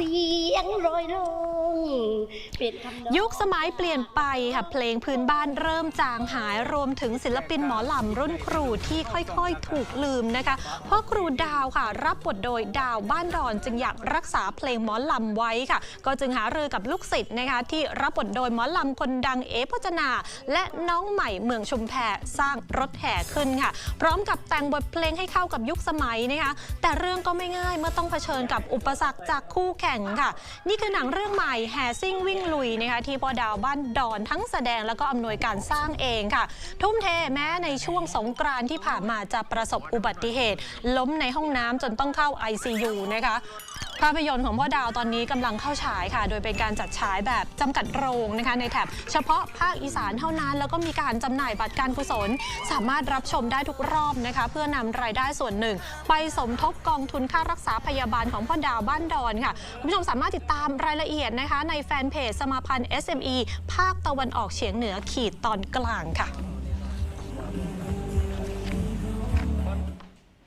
สียงโรยลงเปลี่ยนคำนองยุคสมัยเปลี่ยนไปค่ะเพลงพื้นบ้านเริ่มจางหายรวมถึงศิลปินหมอลำรุ่นครูที่ค่อยๆ ถูกลืมนะคะ เพราะครูดาวค่ะ รับบทโดยดาวบ้านดอนจึงอยากรักษาเพลงหมอลำไว้ค่ะ ก็จึงหารือกับลูกศิษย์นะคะ ที่รับบทโดยหมอลำคนดังเอพจนา และน้องใหม่เมืองชุมแพสร้างรถแห่ขึ้นค่ะ พร้อมกับแต่งบทเพลงให้เข้ากับยุคสมัยนะคะแต่เรื่องก็ไม่ง่ายเมื่อต้องเผชิญกับอุปสรรคจากคู่แข่งค่ะ นี่คือหนังเรื่องใหม่แห่ซิ่งวิ่งลุยนะคะที่พ่อดาวบ้านดอนทั้งแสดงแล้วก็อำนวยการสร้างเองค่ะ ทุ่มเทแม้ในช่วงสงกรานที่ผ่านมาจะประสบอุบัติเหตุ ล้มในห้องน้ำจนต้องเข้า ICU นะคะ ภาพยนตร์ของพ่อดาวตอนนี้กำลังเข้าฉายค่ะ โดยเป็นการจัดฉายแบบจำกัดโรงนะคะในแถบเฉพาะภาคอีสานเท่านั้น แล้วก็มีการจำหน่ายบัตรการกุศล สามารถรับชมได้ทุกรอบนะคะเพื่อนำรายได้ส่วนหนึ่ง ไปสมทบกองทุนค่ารักษาพยาบาลของพ่อดาวบ้านดอนค่ะคุณผู้ชมสามารถติดตามรายละเอียดนะคะในแฟนเพจสมาพันธ์ SME ภาคตะวันออกเฉียงเหนือขีดตอนกลางค่ะ